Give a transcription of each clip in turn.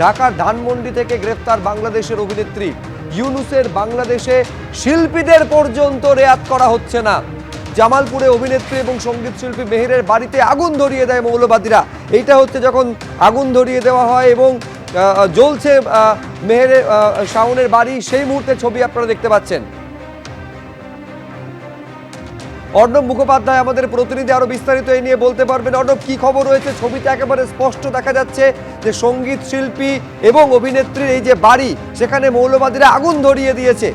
ঢাকার ধানমন্ডি থেকে গ্রেফতার বাংলাদেশের অভিনেত্রী ইউনুসের বাংলাদেশে শিল্পীদের পর্যন্ত রেয়াত করা হচ্ছে না। জামালপুরে অভিনেত্রী এবং সংগীত শিল্পী মেহেরের বাড়িতে আগুন ধরিয়ে দেয় মৌলবাদীরা। এইটা হচ্ছে যখন আগুন ধরিয়ে দেওয়া হয় এবং জ্বলছে মেহের শাওনের বাড়ি, সেই মুহূর্তে ছবি আপনারা দেখতে পাচ্ছেন। অর্ণব মুখোপাধ্যায় আমাদের প্রতিনিধি আরও বিস্তারিত এই নিয়ে বলতে পারবেন। অর্ণব, কি খবর রয়েছে? ছবিতে একেবারে স্পষ্ট দেখা যাচ্ছে যে সংগীত শিল্পী এবং অভিনেত্রীর এই যে বাড়ি, সেখানে মৌলবাদীরা আগুন ধরিয়ে দিয়েছে।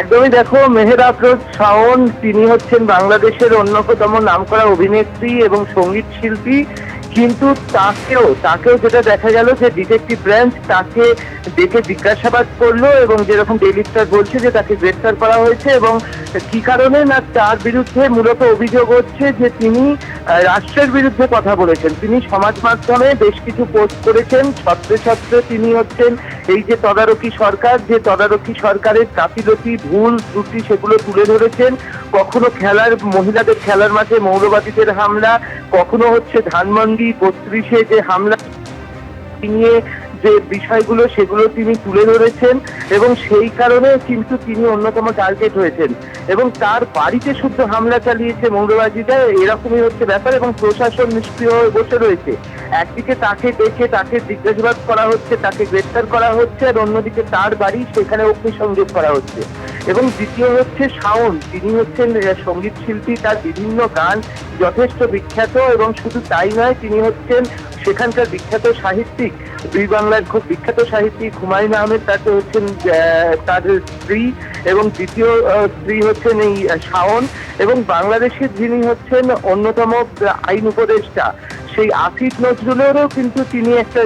একদমই দেখো, মেহের আফরোজ শাওন, তিনি হচ্ছেন বাংলাদেশের অন্যতম নামকরা অভিনেত্রী এবং সংগীত শিল্পী। কিন্তু তাকেও তাকেও যেটা দেখা গেল যে ডিটেকটিভ ব্রাঞ্চ তাকে দেখে জিজ্ঞাসাবাদ করল এবং যেরকম ডেলি স্টার বলছে যে তাকে গ্রেফতার করা হয়েছে এবং কি কারণে না তার বিরুদ্ধে মূলত অভিযোগ হচ্ছে যে তিনি রাষ্ট্রের বিরুদ্ধে কথা বলেছেন। তিনি সমাজ মাধ্যমে বেশ কিছু পোস্ট করেছেন, ছত্রে ছত্রে তিনি হচ্ছেন এই যে তদারকি সরকার, যে তদারকি সরকারের গাফিলতি ভুল ত্রুটি সেগুলো তুলে ধরেছেন, কখনো খেলার, মহিলাদের খেলার মাঠে মৌলবাদীদের হামলা, কখনো হচ্ছে ধানমন্ডি বত্রিশে যে হামলা, নিয়ে যে বিষয়গুলো সেগুলো তিনি তুলে ধরেছেন এবং সেই কারণে কিন্তু তিনি অন্যতম টার্গেট হয়েছেন। এবং তার বাড়িতে শুদ্ধ হামলা চালিয়েছে মৌলবাদীরা, এরকমই হচ্ছে ব্যাপার এবং প্রশাসন নিষ্ক্রিয় হয়ে বসে রয়েছে। একদিকে তাকে দেখে তাকে জিজ্ঞাসাবাদ করা হচ্ছে, তাকে গ্রেফতার করা হচ্ছে, আর অন্যদিকে তার বাড়ি সেখানে অগ্নিসংযোগ করা হচ্ছে। এবং দ্বিতীয় হচ্ছে শাওন, তিনি হচ্ছেন সংগীত শিল্পী, তার বিভিন্ন গান যথেষ্ট বিখ্যাত এবং শুধু তাই নয়, তিনি হচ্ছেন সেখানকার বিখ্যাত সাহিত্যিক। দুই বাংলার খুব বিখ্যাত সাহিত্যিক হুমায়ুন আহমেদ, তাকে হচ্ছেন তার স্ত্রী এবং দ্বিতীয় স্ত্রী হচ্ছেন এই শাওন এবং বাংলাদেশের যিনি হচ্ছেন অন্যতম আইন উপদেষ্টা, সেই আসিফ নজরুলেরও কিন্তু তিনি একটা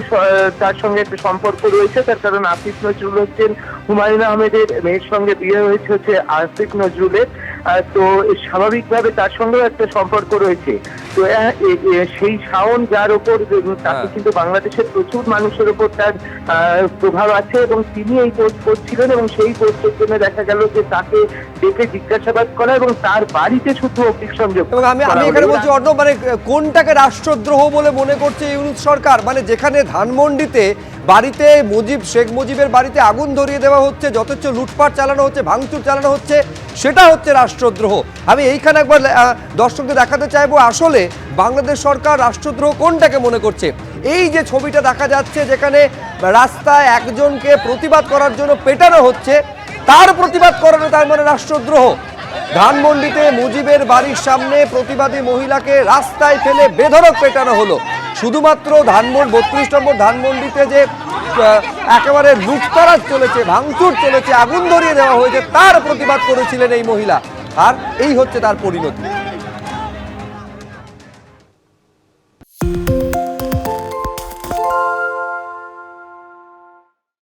তার সঙ্গে একটা সম্পর্ক রয়েছে। তার কারণ আসিফ নজরুল হচ্ছেন, হুমায়ুন আহমেদের মেয়ের সঙ্গে বিয়ে হয়েছে হচ্ছে আসিফ নজরুলের। তো স্বাভাবিকভাবে তার সঙ্গেও একটা সম্পর্ক রয়েছে। তো সেই শাওন যার ওপর তাকে হ্যাঁ। কিন্তু বাংলাদেশের প্রচুর মানুষের উপর তার প্রভাব আছে এবং তিনি এই পোস্ট করছিলেন এবং সেই পোস্টের জন্য দেখা গেল যে তাকে ডেকে জিজ্ঞাসাবাদ করা এবং তার বাড়িতে শুধু অগ্নিসংযোগ আমি আমি এখানে বলছি অর্ণব মানে কোনটাকে রাষ্ট্রদ্রোহ বলে মনে করছে ইউনুস সরকার? মানে যেখানে ধানমন্ডিতে বাড়িতে মুজিব শেখ মুজিবের বাড়িতে আগুন ধরিয়ে দেওয়া হচ্ছে যথেচ্ছ লুটপাট চালানো হচ্ছে ভাঙচুর চালানো হচ্ছে সেটা হচ্ছে রাষ্ট্রদ্রোহ। আমি এইখানে একবার আহ, দর্শকদের দেখাতে চাইব আসলে বাংলাদেশ সরকার রাষ্ট্রদ্রোহ কোনটাকে মনে করছে? এই যে ছবিটা দেখা যাচ্ছে যেখানে রাস্তায় একজনকে প্রতিবাদ করার জন্য পেটানো হচ্ছে, তার প্রতিবাদ করানো তার মানে রাষ্ট্রদ্রোহ। ধানমন্ডিতে মুজিবের বাড়ির সামনে প্রতিবাদী মহিলাকে রাস্তায় ফেলে বেধড়ক পেটানো হলো। শুধুমাত্র ধানমন্ড বত্রিশ নম্বর ধানমন্ডিতে যে একেবারে লুটতরাজ চলেছে, ভাঙচুর চলেছে, আগুন ধরিয়ে দেওয়া হয়েছে, তার প্রতিবাদ করেছিলেন এই মহিলা। আর এই হচ্ছে তার পরিণতি।